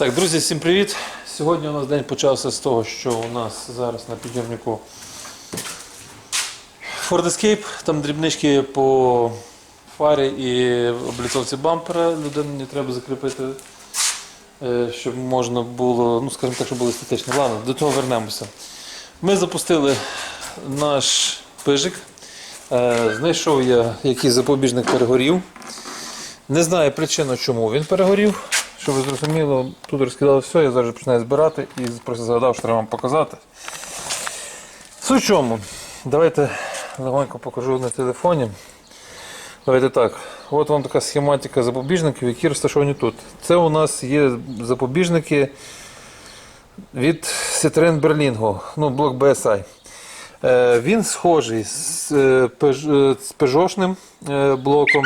Так, друзі, всім привіт! Сьогодні у нас день почався з того, що у нас зараз на підйомнику Ford Escape, там дрібнички по фарі і обліцовці бампера. Людині треба закріпити, е, щоб можна було, ну скажімо так, щоб було естетично. Ладно, до того вернемося. Ми запустили наш пижик. Е, Знайшов я, який запобіжник перегорів. Не знаю причину, чому він перегорів. Щоб ви зрозуміло, тут розкидали все, я зараз починаю збирати і просто згадав, що треба вам показати. Суть чому? Давайте легонько покажу на телефоні. Давайте так. От вам така схематика запобіжників, які розташовані тут. Це у нас є запобіжники від Citroen Berlingo, ну, блок BSI. Е, Він схожий з, е, е, е, блоком.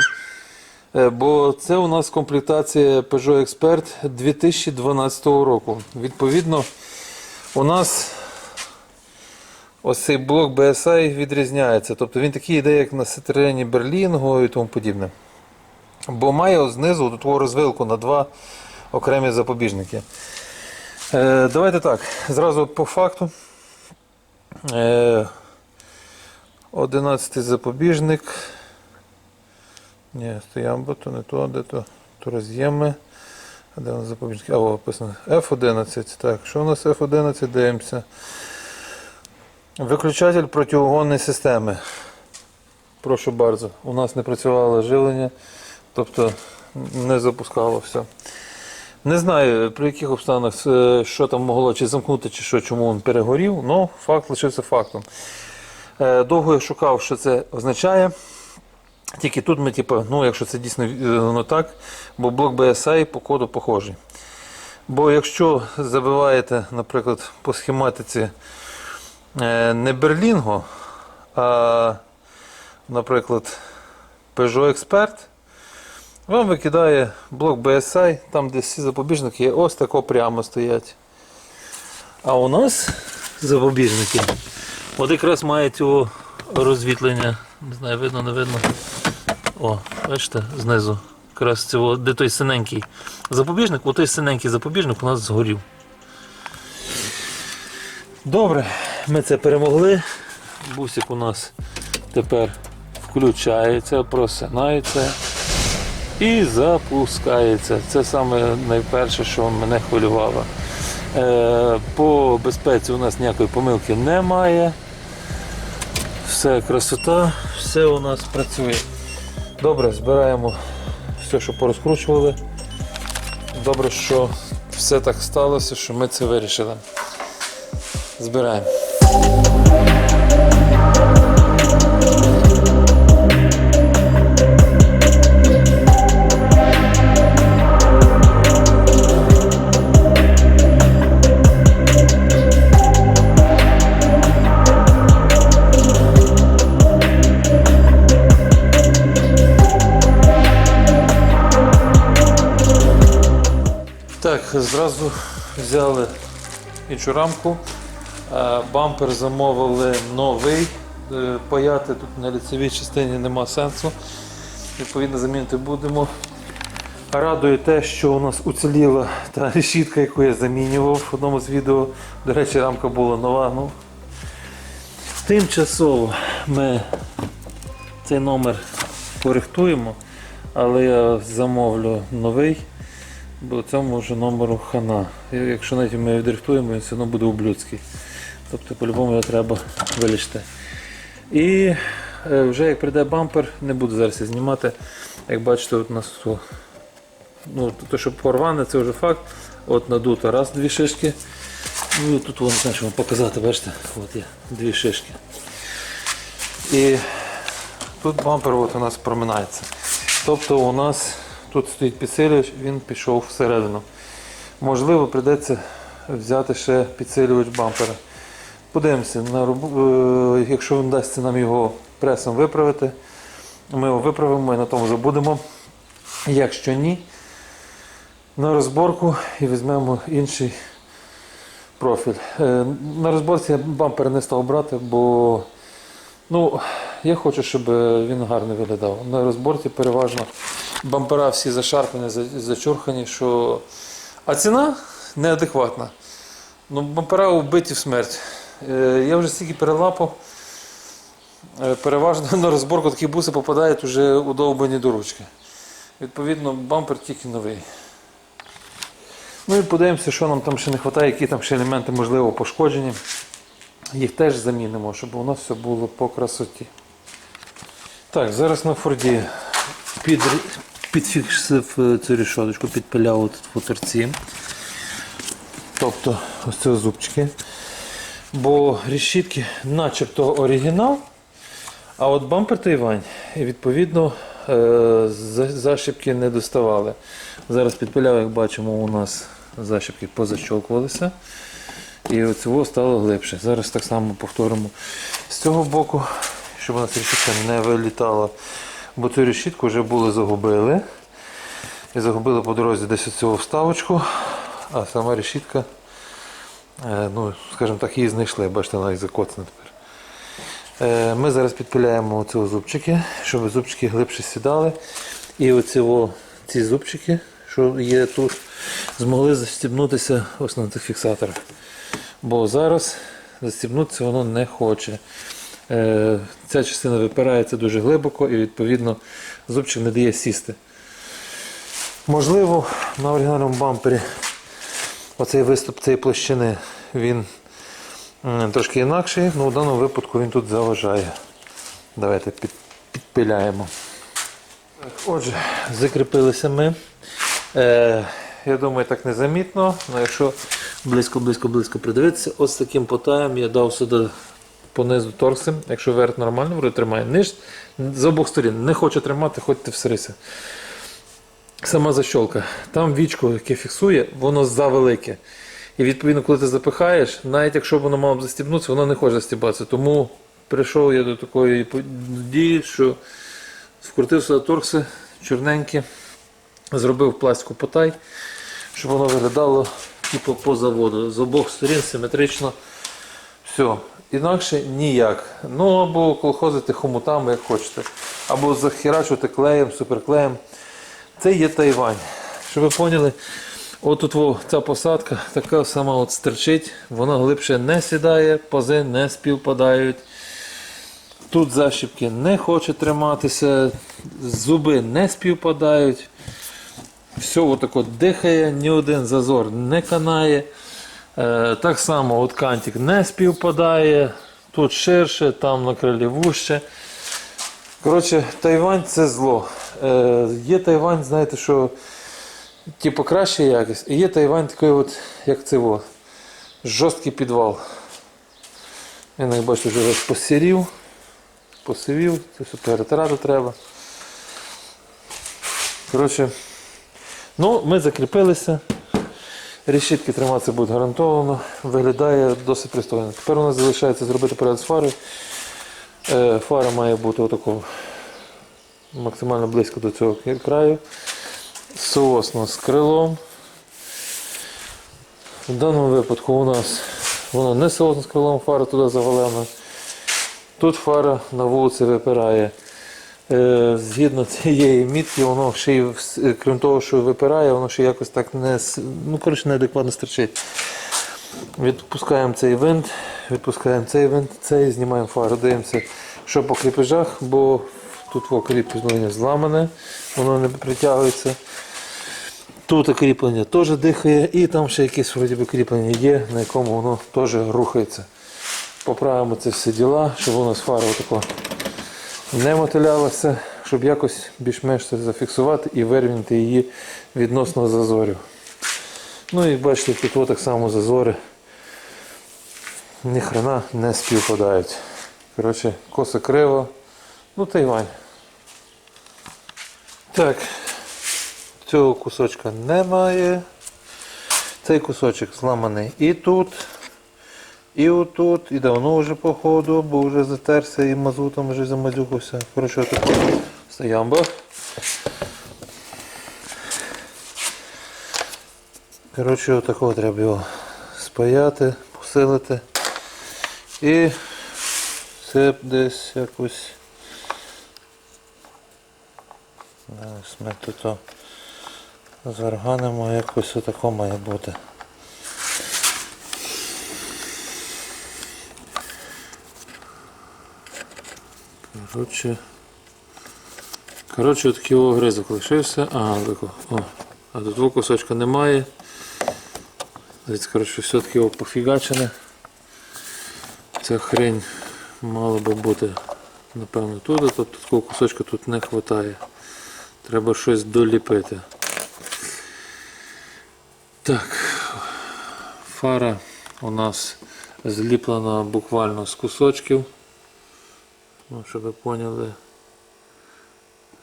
Е, Бо це у нас комплектація Peugeot Expert 2012 року. Відповідно, у нас ось цей блок BSI відрізняється. Тобто він такий йде, як на Citroen Berlingo і тому подібне. Бо має знизу таку розвилку на два окремі запобіжники. Е, давайте так, зразу по факту. Е, 11 запобіжник. Ні, стоямба, то не то, де то, то роз'єми. А де у нас запобіжники? А, о, написано F11. Так, що у нас F11? Дивимося. Виключатель протиугонної системи. Прошу bardzo. У нас не працювало живлення, тобто не запускало все. Не знаю, при яких обставинах, е, що там могло чи замкнути, чи що, чому він перегорів, але факт лишився фактом. Е, Довго я шукав, що це означає. Тільки тут ми, типу, ну, якщо це дійсно воно так, бо блок BSI по коду похожий. Бо якщо забиваєте, наприклад, по схематиці е, не Berlingo, а, наприклад, Peugeot Expert, вам викидає блок BSI, там де всі запобіжники є, ось тако прямо стоять. А у нас запобіжники. От якраз мають його розвітлення. Не знаю, видно, не видно. О, бачите, знизу. Якраз цього, де той синенький запобіжник, от той синенький запобіжник у нас згорів. Добре, ми це перемогли. Бусик у нас тепер включається, просинається і запускається. Це саме найперше, що мене хвилювало. Е, По безпеці у нас ніякої помилки немає. Все красота, все у нас працює. Добре, збираємо все, що порозкручували. Добре, що все так сталося, що ми це вирішили. Збираємо. Зразу взяли іншу рамку. Е, Бампер замовили новий. Е, Паяти тут на ліцевій частині нема сенсу. Відповідно, замінити будемо. Радує те, що у нас уціліла та решітка, яку я замінював в одному з відео. До речі, рамка була нова. Ну, тимчасово ми цей номер коректуємо, але я замовлю новий. Бо цьому вже номеру хана. Якщо навіть ми відрихтуємо, він все одно буде ублюдський. Тобто по-любому його треба вилічити. І е, вже як прийде бампер, не буду зараз знімати. Як бачите, от у нас ну, то, що порване, це вже факт. От надуто раз дві шишки. Ну тут вон, знаєш, вам показати, бачите, от є дві шишки. І тут бампер от у нас проминається. Тобто у нас тут стоїть підсилювач, він пішов всередину. Можливо, прийдеться взяти ще підсилювач бампера. Подивимося, на, е, якщо вдасться нам його пресом виправити, ми його виправимо і на тому забудемо. Якщо ні, на розборку і візьмемо інший профіль. Е, На розборці я бампер не став брати, бо ну, я хочу, щоб він гарно виглядав. На розборці переважно бампера всі зашарпані, за- зачурхані, що А ціна неадекватна. Ну, бампера вбиті в смерть. Е, я вже стільки перелапав. Е, переважно на розборку такі буси попадають вже удовбані до ручки. Відповідно, бампер тільки новий. Ну і подивимося, що нам там ще не вистачає, які там ще елементи можливо пошкоджені. Їх теж замінимо, щоб нас все було по красоті. Так, зараз на Форді під, підфіксив е, цю рішоточку, підпиляв от по торці. Тобто ось це зубчики. Бо решітки начебто оригінал, а от бампер Тайвань, і відповідно е, не доставали. Зараз підпиляв, як бачимо, у нас защіпки позащолкувалися. І оцього стало глибше. Зараз так само повторимо з цього боку, щоб у нас решітка не вилітала. Бо цю решітку вже були загубили. І загубили по дорозі десь оцю вставочку, а сама решітка, е, ну, скажімо так, її знайшли, бачите, вона і закоцана тепер. Е, Ми зараз підпиляємо оці зубчики, щоб зубчики глибше сідали. І оці, ці зубчики, що є тут, змогли застібнутися ось на цих фіксаторах. Бо зараз застібнутися воно не хоче. Е, Ця частина випирається дуже глибоко і відповідно зубчик не дає сісти. Можливо, на оригінальному бампері оцей виступ цієї площини він трошки інакший, але в даному випадку він тут заважає. Давайте підпиляємо. Отже, закріпилися ми. Е, я думаю, так незамітно, але якщо близько-близько-близько придивитися, ось таким потаєм я дав сюди понизу торксом. Якщо верх нормально, вроде тримає низ, з обох сторін. Не хоче тримати, ходьте всрися. Сама защолка. Там вічко, яке фіксує, воно завелике. І відповідно, коли ти запихаєш, навіть якщо воно мало б застібнутися, воно не хоче застібатися. Тому прийшов я до такої по- дії, що вкрутив сюди торкси чорненькі, зробив пластику потай, щоб воно виглядало типу по заводу. З обох сторін симетрично. Все. Інакше ніяк. Ну або колхозити хомутами, як хочете. Або захерачувати клеєм, суперклеєм. Це є Тайвань. Щоб ви поняли, отут во, ця посадка така сама от стерчить, вона глибше не сідає, пази не співпадають. Тут защіпки не хоче триматися, зуби не співпадають. Все отако дихає, ні один зазор не канає. Е, так само от кантик не співпадає. Тут ширше, там на крилі вужче. Коротше, Тайвань це зло. Е, є Тайвань, знаєте, що типу краща якість, і є Тайвань такий, от, як це от, жорсткий підвал. Він, як бачите, вже посірів, посивів, це все перетирати треба. Коротше, ну, ми закріпилися. Решітки триматися будуть гарантовано. Виглядає досить пристойно. Тепер у нас залишається зробити поряд з фарою. Е, Фара має бути отако максимально близько до цього краю. Соосно з крилом. В даному випадку у нас воно не соосно з крилом, фара туди завалена. Тут фара на вулиці випирає. Е, Згідно цієї мітки, воно ще й, е, крім того, що випирає, воно ще якось так не, ну, коротше, неадекватно стерчить. Відпускаємо цей винт, відпускаємо цей винт, цей, знімаємо фару, дивимося, що по кріпежах, бо тут кріплення зламане, воно не притягується. Тут кріплення теж дихає, і там ще якесь вроді би кріплення є, на якому воно теж рухається. Поправимо ці всі діла, щоб воно з фари отако не мотилялася, щоб якось більш-менш це зафіксувати і вирівняти її відносно зазорів. Ну і бачите, тут так само зазори ні хрена не співпадають. Коротше, косо криво. Ну, Тайвань. Так, цього кусочка немає. Цей кусочок зламаний і тут, і отут, і давно вже походу, бо вже затерся і мазутом вже замазюкався. Коротше, отако стоямба. Коротше, отакого треба його спаяти, посилити. І це десь якось. Ось ми тут Зарганимо якось отако має бути. Коротше. Коротше, такий огризок лишився. Ага. О. А тут двох кусочка немає. Дивіться, коротше, все таки його пофігачене. Ця хрень мала би бути, напевно, тут, а тобто такого кусочка тут не вистачає. Треба щось доліпити. Так, фара у нас зліплена буквально з кусочків. Ну, щоб ви поняли.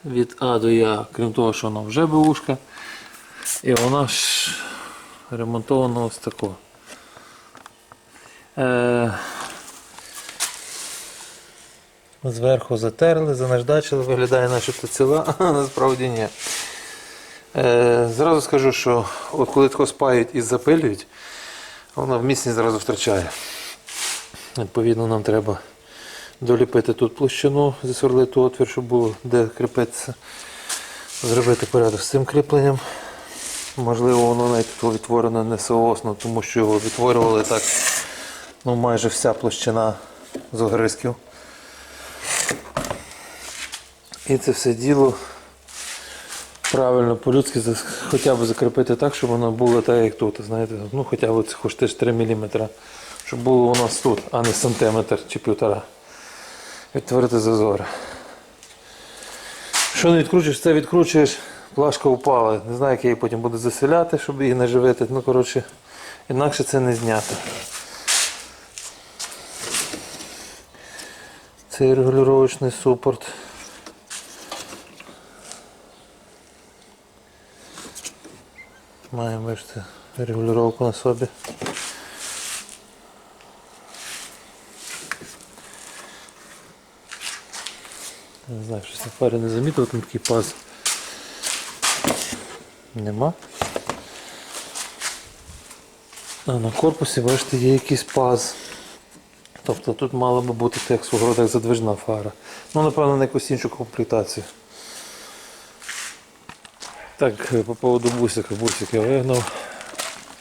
Від А до Я, крім того, що вона вже бушка. І вона ж ремонтована ось тако. Е, Зверху затерли, занаждачили, виглядає начебто ціла, а насправді ні. Е, зразу скажу, що от коли тако спають і запилюють, вона в міцність зразу втрачає. Відповідно, нам треба доліпити тут площину, засверлити отвір, щоб було де кріпитися. Зробити порядок з цим кріпленням. Можливо, воно навіть відтворено не соосно, тому що його відтворювали так ну, майже вся площина з огризків. І це все діло правильно по-людськи хоча б закріпити так, щоб воно було так, як тут. Знаєте, ну хоча б це хоч теж 3 мм. Щоб було у нас тут, а не сантиметр чи півтора. Відтворити зазори. Що не відкручуєш, це відкручуєш, плашка упала. Не знаю, як її потім буду заселяти, щоб її не живити. Ну, коротше, інакше це не знято. Цей регулювачний супорт. Маємо бачите, регулювання на собі. Не знаю, щось на фарі не замітив, там такий паз. Нема. А на корпусі, бачите, є якийсь паз. Тобто тут мала би бути текст у городах задвижна фара. Ну, напевно, на якусь іншу комплектацію. Так, по поводу бусика. Бусик я вигнав.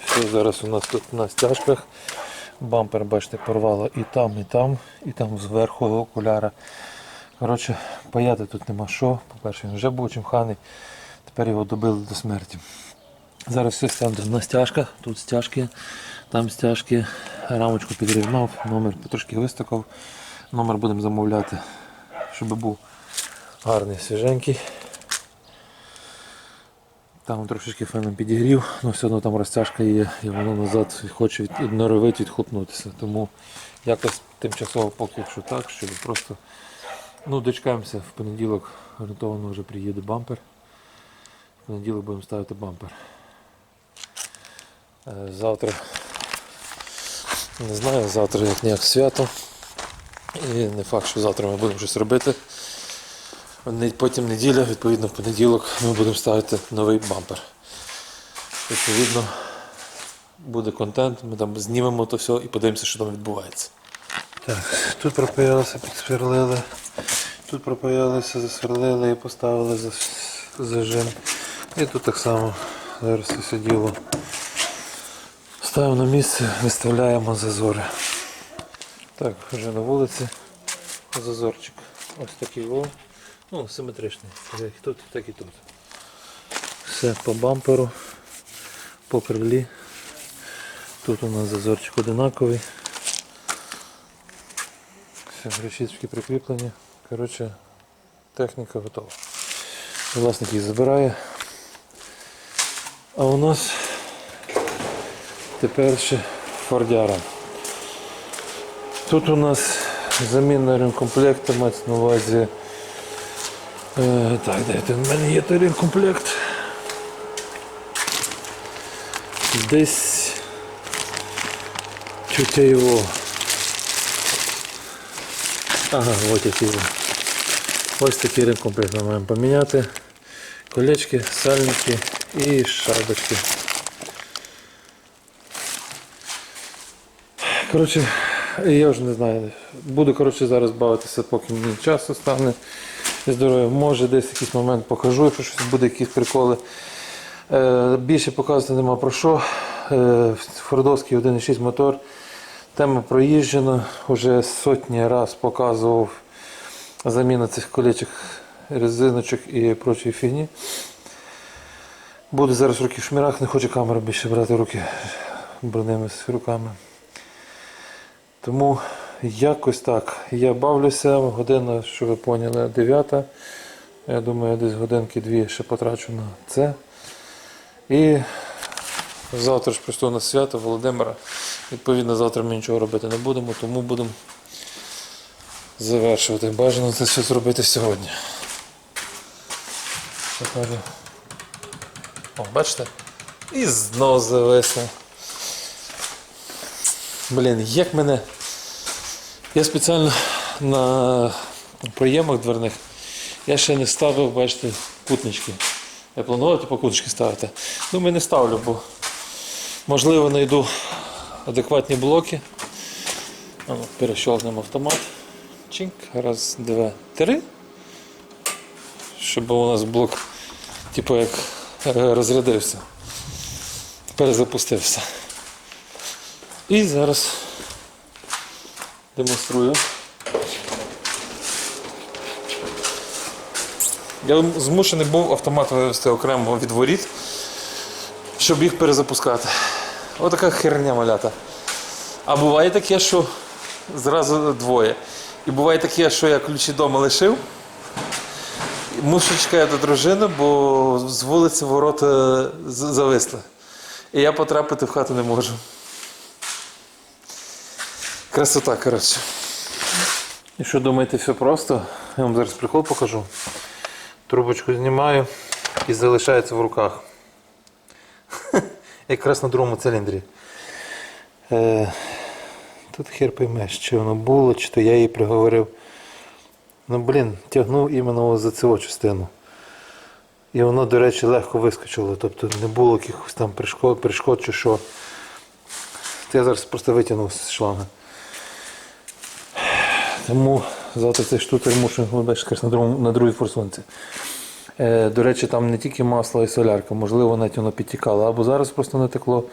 Все, зараз у нас тут на стяжках. Бампер, бачите, порвало і там, і там, і там зверху окуляра. Коротше, паяти тут нема що. По-перше, він вже був чимханий. Тепер його добили до смерті. Зараз все ставимо на стяжках, тут стяжки, там стяжки, рамочку підрівняв, номер потрошки вистакав. Номер будемо замовляти, щоб був гарний, свіженький. Там трошечки феном підігрів, але все одно там розтяжка є і воно назад хоче від, відхопнутися. Тому якось тимчасово поки що так, щоб просто ну, дочекаємося в понеділок, орієнтовано вже приїде бампер. В понеділок будемо ставити бампер. Е, Завтра не знаю, завтра як ніяк свято. І не факт, що завтра ми будемо щось робити. Потім неділя, відповідно, в понеділок ми будемо ставити новий бампер. Відповідно, буде контент, ми там знімемо то все і подивимося, що там відбувається. Так, тут пропаялися, підсверлили, тут пропаялися, засверлили і поставили зажим. І тут так само зараз все діло. Ставимо на місце, виставляємо зазори. Так, вже на вулиці. Зазорчик. Ось такий о. Ну, симетричний. Як тут, так і тут. Все по бамперу, по крилі. Тут у нас зазорчик одинаковий. Все, решітки прикріплені. Коротше, техніка готова. Власник її забирає. А у нас тепер ще фордяра. Тут у нас заміна ремкомплекту, мається на увазі. Е, так, дайте, в мене є той ремкомплект. Десь чуть його. Ага, ось який він. Ось такий ремкомплект ми маємо поміняти. Колечки, сальники і шайбочки. Коротше, я вже не знаю. Буду коротше, зараз бавитися, поки мені часу стане. І здоров'я. Може десь якийсь момент покажу, якщо щось буде, якісь приколи. Е, більше показувати нема про що. Е, Фордовський 1.6 мотор. Тема проїжджена. Уже сотні раз показував заміну цих колечих резиночок і прочої фігні. Буду зараз руки в шмірах, не хочу камеру більше брати руки брудними з руками. Тому якось так. Я бавлюся, година, що ви поняли, 9. Я думаю, десь годинки-дві ще потрачу на це. І завтра ж просто на свято Володимира. Відповідно, завтра ми нічого робити не будемо, тому будемо завершувати. Бажано це все зробити сьогодні. О, бачите? І знов зависло. Блін, як мене. Я спеціально на проємах дверних я ще не ставив, бачите, кутнички. Я планував типу, кутнички ставити. Думаю, не ставлю, бо можливо знайду адекватні блоки. Ну, Перещолкнемо автомат. Чink. Раз, два, три. Щоб у нас блок, типу, як е, розрядився. Перезапустився. І зараз демонструю. Я змушений був автомат вивести окремо від воріт, щоб їх перезапускати. Отака херня малята. А буває таке, що зразу двоє. І буває таке, що я ключі вдома лишив. Мушу чекати дружину, бо з вулиці ворота зависли. І я потрапити в хату не можу. Красота, коротше. І що думаєте, все просто? Я вам зараз прикол покажу. Трубочку знімаю і залишається в руках. Якраз на другому циліндрі. Тут хер поймеш, чи воно було, чи то я її приговорив. Ну, блін, тягнув іменно за цю частину. І воно, до речі, легко вискочило. Тобто не було якихось там перешкод, перешкод чи що. То я зараз просто витягнув з шланга. Тому завтра цей штутер мушу на, на другій форсунці. Е, до речі, там не тільки масло і солярка, можливо, навіть воно підтікало. Або зараз просто не текло,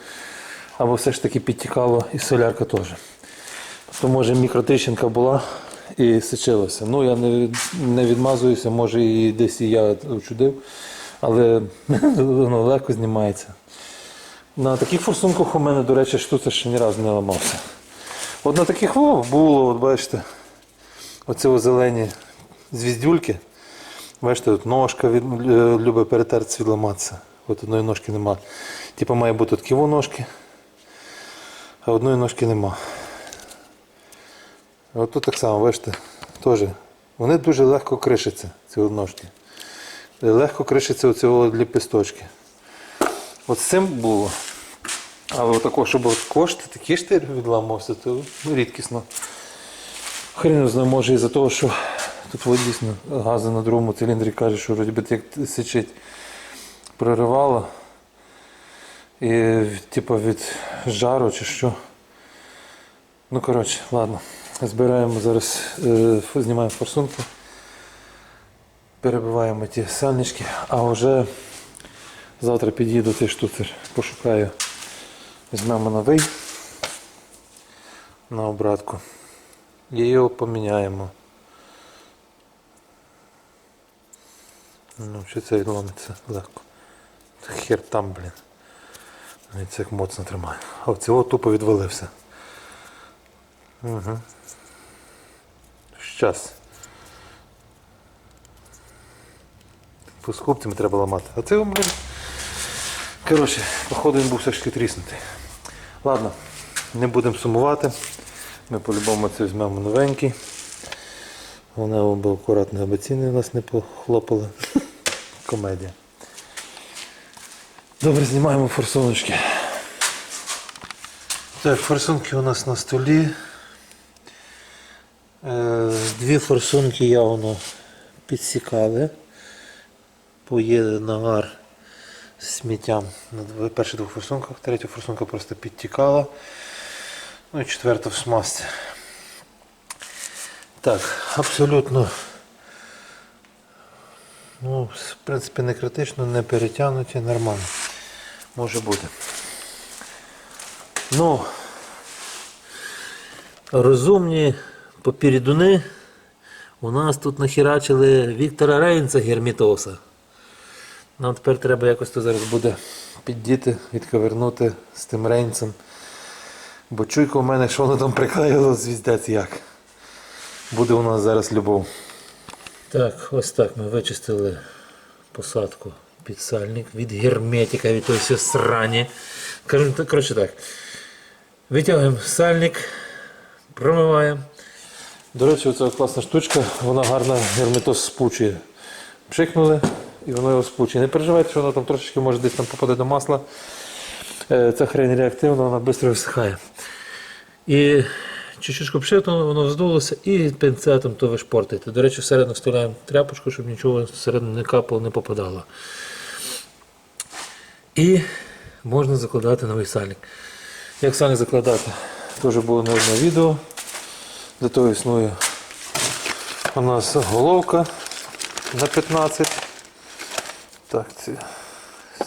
або все ж таки підтікало і солярка теж. Тобто, може, мікротріщинка була і сичилося. Ну, я не, не відмазуюся, може і десь і я очудив, але воно легко знімається. На таких форсунках у мене, до речі, штуцер ще ні разу не ламався. От на таких во, було, от бачите, оці зелені звіздюльки. Бачите, тут ножка від, е, любить перетертися відламатися. От одної ножки нема. Типу має бути такі ножки, а одної ножки нема. Тут так само, бачите, теж. Вони дуже легко кришаться, ці от ножки. Е, Легко кришаться оці от ліпісточки. От з цим було. Але отако, щоб кошти, такий штир відламався, то ну, рідкісно. Хрен знає, може із-за того, що тут дійсно гази на другому циліндрі каже, що вроді би як сичить проривало. І типу від жару чи що. Ну коротше, ладно. Збираємо зараз, е, знімаємо форсунки, перебиваємо ті сальнички, а вже завтра під'їду цей штуцер, пошукаю. Візьмемо новий на обратку. І його поміняємо. Ну, що це ломиться легко. Хер там, блін. Це як моцно тримає. А цього тупо відвалився. Угу. Щас. По скупцями треба ламати. А це, блін. Коротше, походу він був все ж таки тріснутий. Ладно, не будемо сумувати. Ми по-любому це візьмемо новенький. Вона би акуратно у нас не похлопали. Комедія. Добре, знімаємо форсуночки. Так, форсунки у нас на столі. Е, Дві форсунки явно підсікали. Поїде нагар з сміттям на перших двох форсунках. Третя форсунка просто підтікала. Ну і четверта в смазці. Так, абсолютно. Ну, в принципі, не критично, не перетягнуті, нормально. може бути. Ну, розумні попірідуни у нас тут нахерачили Віктора Рейнца Гермітоса. Нам тепер треба якось то зараз буде піддіти, відковернути з тим рейнцем. Бо чуйка у мене, що воно там приклеїло, звіздець як. Буде у нас зараз любов. Так, ось так ми вичистили посадку під сальник від герметика, від того всього срані. Кажу, коротше так. Витягуємо сальник, промиваємо. До речі, оця класна штучка, вона гарно герметоз спучує. Пшикнули і воно його спучує. Не переживайте, що воно там трошечки може десь там попаде до масла. Е, Ця хрень реактивна, вона швидко висихає. І чуть-чуть пшикнули, воно здулося і пінцетом то ви шпортите. До речі, всередину вставляємо тряпочку, щоб нічого всередину не капало, не попадало. І можна закладати новий сальник. Як сальник закладати? Теж було не одне відео. Для того існує у нас головка на 15. Так, ці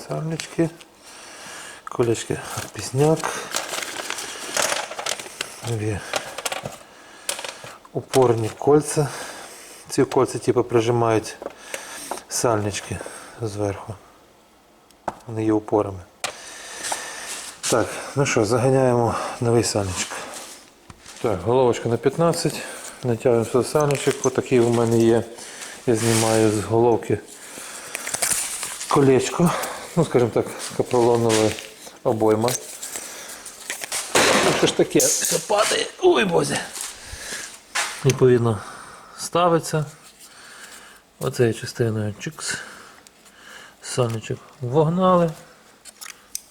сальнички, колечки пізняк. Нові упорні кольця. Ці кольця типу прижимають сальнички зверху. Вони є упорами. Так, ну що, заганяємо новий сальничок. Так, головочка на 15. Натягуємо сальничок. Отакий у мене є. Я знімаю з головки колечко. Ну, скажімо так, капролонова обойма. Ну, що ж таке, все падає. Ой, боже. Відповідно, ставиться. Оцею частиною чикс. Санечок вогнали,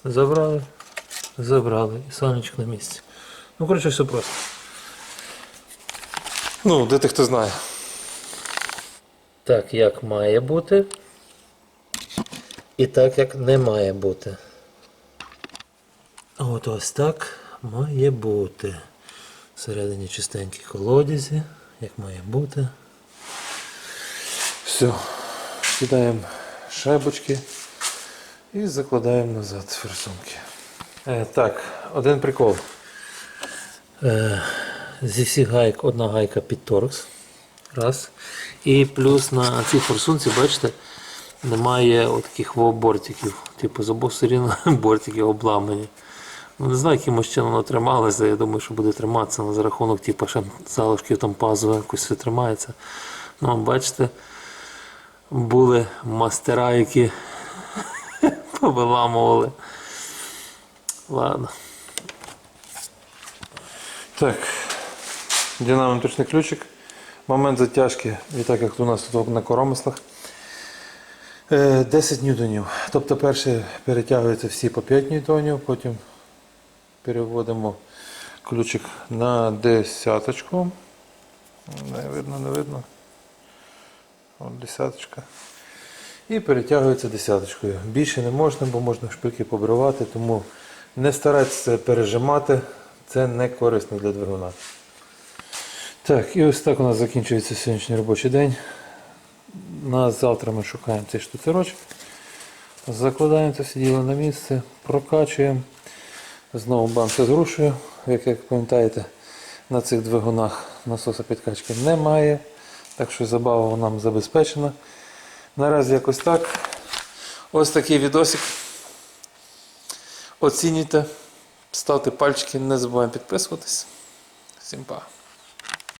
забрали, забрали і санечок на місці. Ну, коротше, все просто. Ну, де ти хто знає. Так, як має бути. І так, як не має бути. От ось так має бути. Всередині чистенькі колодязі, як має бути. Все. Кидаємо шайбочки і закладаємо назад форсунки. Е, так, один прикол. Е, зі всіх гайок одна гайка під торкс. Раз. І плюс на цій форсунці, бачите, немає от таких бортиків. Типу з обох сторін бортики обламані. Ну, не знаю, якимось чином воно трималося. Я думаю, що буде триматися але за рахунок, типу, ще залишків там пазу якось все тримається. Ну, бачите, були мастера, які повиламували. Ладно. Так, динамометричний ключик. Момент затяжки, і так як у нас тут на коромислах. е, 10 ньютонів. Тобто перше перетягуються всі по 5 ньютонів, потім переводимо ключик на десяточку. Не видно, не видно. От десяточка. І перетягується десяточкою. Більше не можна, бо можна шпильки побривати, тому не старайтеся пережимати, це не корисно для двигуна. Так, і ось так у нас закінчується сьогоднішній робочий день. На завтра ми шукаємо цей штуцерочок. Закладаємо це все діло на місце, прокачуємо. Знову бамся зрушую. Як, як пам'ятаєте, на цих двигунах насоса підкачки немає. Так що забава нам забезпечена. Наразі якось так. Ось такий відосик. Оцінюйте, ставте пальчики, не забуваємо підписуватись. Всім па.